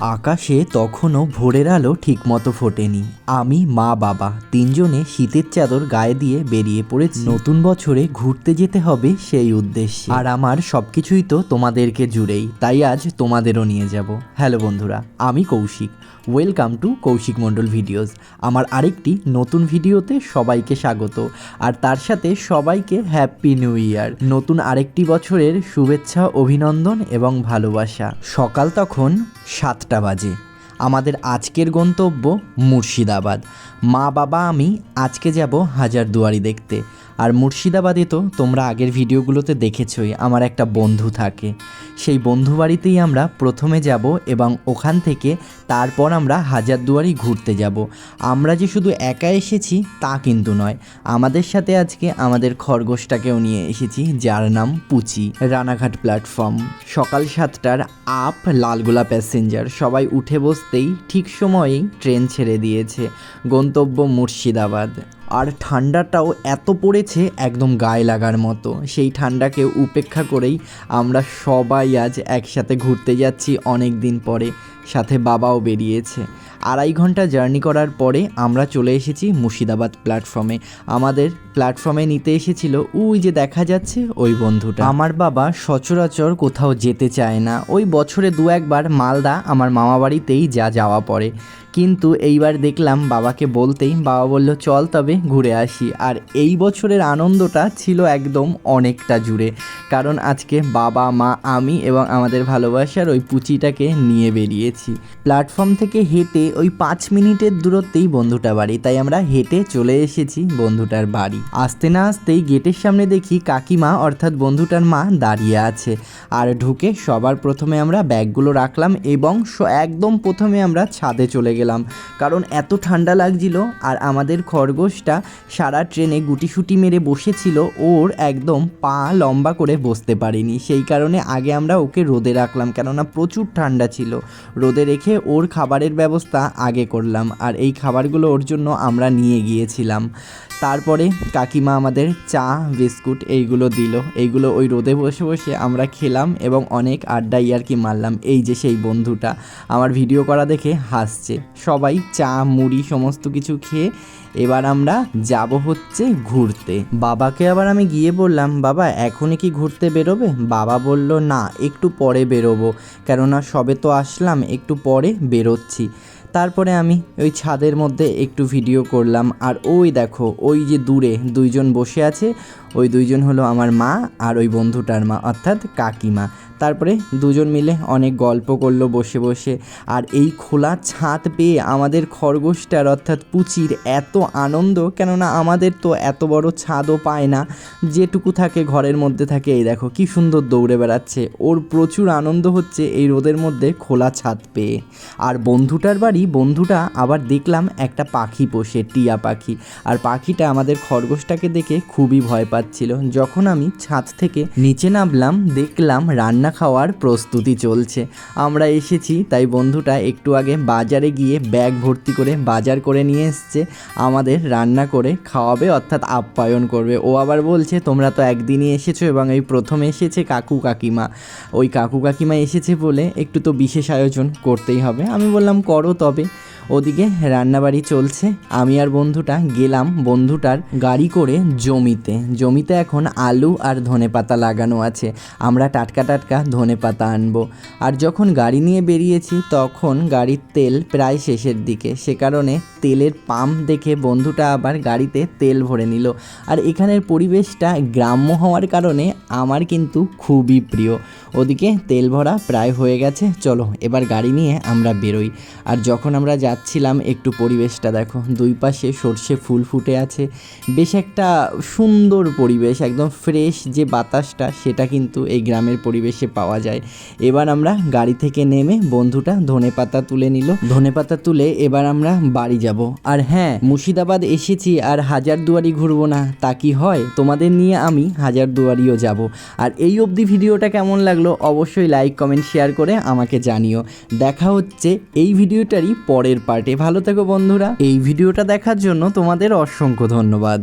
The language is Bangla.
আকাশে তখনও ভোরের আলো ঠিকমতো ফোটেনি। আমি, মা, বাবা তিনজনে শীতের চাদর গায়ে দিয়ে বেরিয়ে পড়েছি। নতুন বছরে ঘুরতে যেতে হবে সেই উদ্দেশ্যে। আর আমার সবকিছুই তো তোমাদেরকে জুড়েই, তাই আজ তোমাদেরও নিয়ে যাব। হ্যালো বন্ধুরা, আমি Koushik. Welcome to Koushik Mondal videos আমার আরেকটি নতুন ভিডিওতে সবাইকে স্বাগত। আর তার সাথে সবাইকে হ্যাপি নিউ ইয়ার নতুন আরেকটি বছরের শুভেচ্ছা, অভিনন্দন এবং ভালোবাসা। সকাল তখন တာပါကြီး আমাদের আজকের গন্তব্য মুর্শিদাবাদ। মা বাবা, আমি আজকে যাব হাজারদুয়ারি দেখতে। আর মুর্শিদাবাদে তো তোমরা আগের ভিডিওগুলোতে দেখেছই, আমার একটা বন্ধু থাকে। সেই বন্ধু বাড়িতেই আমরা প্রথমে যাব এবং ওখান থেকে তারপর আমরা হাজারদুয়ারি ঘুরতে যাব। আমরা যে শুধু একা এসেছি তা কিন্তু নয়। আমাদের সাথে আজকে আমাদের খরগোশটাকেও নিয়ে এসেছি, যার নাম পুচি। রানাঘাট প্ল্যাটফর্ম। সকাল সাতটার আপ লালগোলা প্যাসেঞ্জার। সবাই উঠে বসতেই ঠিক সময়েই ট্রেন ছেড়ে দিয়েছে। গন্তব্য মুর্শিদাবাদ। আর ঠান্ডাটাও এত পড়েছে একদম গায়ে লাগার মতো। সেই ঠান্ডাকে উপেক্ষা করেই আমরা সবাই আজ একসাথে ঘুরতে যাচ্ছি অনেক দিন পরে। সাথে বাবাও বেরিয়েছে। আড়াই ঘণ্টা জার্নি করার পরে আমরা চলে এসেছি মুর্শিদাবাদ প্ল্যাটফর্মে। আমাদের প্ল্যাটফর্মে নিতে এসেছিল ওই যে দেখা যাচ্ছে ওই বন্ধুটা। আমার বাবা সচরাচর কোথাও যেতে চায় না। ওই বছরে দু একবার মালদা আমার মামা বাড়িতেই যা যাওয়া পড়ে। কিন্তু এইবার দেখলাম বাবাকে বলতেই বাবা বলল, চল তবে ঘুরে আসি। আর এই বছরের আনন্দটা ছিল একদম অনেকটা জুড়ে। কারণ আজকে বাবা, মা, আমি এবং আমাদের ভালোবাসার ওই পুচিটাকে নিয়ে বেরিয়েছি। প্ল্যাটফর্ম থেকে হেঁটে ওই পাঁচ মিনিটের দূরত্বেই বন্ধুটা বাড়ি। তাই আমরা হেঁটে চলে এসেছি বন্ধুটার বাড়ি। আসতে না আসতেই গেটের সামনে দেখি কাকিমা অর্থাৎ বন্ধুটার মা দাঁড়িয়ে আছে। আর ঢুকে সবার প্রথমে আমরা ব্যাগগুলো রাখলাম এবং একদম প্রথমে আমরা ছাদে চলে গেলাম। কারণ এত ঠান্ডা লাগছিল আর আমাদের খরগোশটা সারা ট্রেনে গুটিসুটি মেরে বসেছিল, ওর একদম পা লম্বা করে বসতে পারিনি। সেই কারণে আগে আমরা ওকে রোদে রাখলাম, কেননা প্রচুর ঠান্ডা ছিল। রোদে রেখে ওর খাবারের ব্যবস্থা আগে করলাম আর এই খাবারগুলো ওর জন্য আমরা নিয়ে গিয়েছিলাম। তারপরে কাকিমা আমাদের চা, বিস্কুট এইগুলো দিল। এইগুলো ওই রোদে বসে বসে আমরা খেলাম এবং অনেক আড্ডা ইয়ারকি মারলাম। এই যে সেই বন্ধুটা আমার ভিডিও করা দেখে হাসছে। সবাই চা, মুড়ি সমস্ত কিছু খেয়ে এবার আমরা যাব হচ্ছে ঘুরতে। বাবাকে আবার আমি গিয়ে বললাম, বাবা, এখনই কি ঘুরতে বেরোবে? বাবা বলল, না, একটু পরে বেরোবো। কেননা সবে তো আসলাম, একটু পরে বেরোচ্ছি। তারপরে আমি ওই ছাদের মধ্যে একটু ভিডিও করলাম। আর ওই দেখো, ওই যে দূরে দুইজন বসে আছে, ওই দুইজন হলো আমার মা আর ওই বন্ধুটার মা, অর্থাৎ কাকিমা। তারপরে দুজন মিলে অনেক গল্প করল বসে বসে। আর এই খোলা ছাদ পেয়ে আমাদের খরগোশটার অর্থাৎ পুচির এত আনন্দ, কেননা আমাদের তো এত বড় ছাদও পায় না, যেটুকু থাকে ঘরের মধ্যে থাকে। এই দেখো কি সুন্দর দৌড়ে বেড়াচ্ছে। ওর প্রচুর আনন্দ হচ্ছে এই রোদের মধ্যে খোলা ছাদ পেয়ে। আর বন্ধুটার বাড়ি, বন্ধুটা আবার দেখলাম একটা পাখি পোষে, টিয়া পাখি। আর পাখিটা আমাদের খরগোশটাকে দেখে খুবই ভয় পাচ্ছিল। যখন আমি ছাদ থেকে নিচে নামলাম, দেখলাম রান্না খাওয়ার প্রস্তুতি চলছে। আমরা এসেছি, তাই বন্ধুটা একটু আগে বাজারে গিয়ে ব্যাগ ভর্তি করে বাজার করে নিয়ে এসছে। আমাদের রান্না করে খাওয়াবে, অর্থাৎ আপ্যায়ন করবে। ও আবার বলছে, তোমরা তো একদিনই এসেছ এবং এই প্রথম এসেছে কাকু কাকিমা। ওই কাকু কাকিমা এসেছে বলে একটু তো বিশেষ আয়োজন করতেই হবে। আমি বললাম, করো তবে। ওদিকে রান্নাবাড়ি চলছে। আমি আর বন্ধুটা গেলাম বন্ধুটার গাড়ি করে জমিতে। জমিতে এখন আলু আর ধনেপাতা লাগানো আছে। আমরা টাটকা টাটকা ধনেপাতা আনব। আর যখন গাড়ি নিয়ে বেরিয়েছি, তখন গাড়ির তেল প্রায় শেষের দিকে। সে কারণে তেলের পাম্প দেখে বন্ধুটা আবার গাড়িতে তেল ভরে নিল। আর এখানের পরিবেশটা গ্রাম্য হওয়ার কারণে আমার কিন্তু খুবই প্রিয়। ওদিকে তেল ভরা প্রায় হয়ে গেছে। চলো, এবার গাড়ি নিয়ে আমরা বেরোই। আর যখন আমরা যাচ্ছিলাম একটু পরিবেশটা দেখো। দুই পাশে সর্ষে ফুল ফুটে আছে। বেশ একটা সুন্দর পরিবেশ, একদম ফ্রেশ যে বাতাসটা, সেটা কিন্তু এই গ্রামের পরিবেশে পাওয়া যায়। এবার আমরা গাড়ি থেকে নেমে বন্ধুটা ধনেপাতা তুলে নিল। ধনেপাতা তুলে এবার আমরা বাড়ি যাব। আর হ্যাঁ মুর্শিদাবাদ এসেছি আর হাজারদুয়ারি ঘুরবো না, তা কি হয়? তোমাদের নিয়ে আমি হাজারদুয়ারিও যাব। আর এই অবধি ভিডিওটা কেমন লাগল অবশ্যই লাইক কমেন্ট শেয়ার করে আমাকে জানিও। দেখা হচ্ছে এই ভিডিওটারই পরের পার্টে। ভালো থেকো বন্ধুরা। এই ভিডিওটা দেখার জন্য তোমাদের অসংখ্য ধন্যবাদ।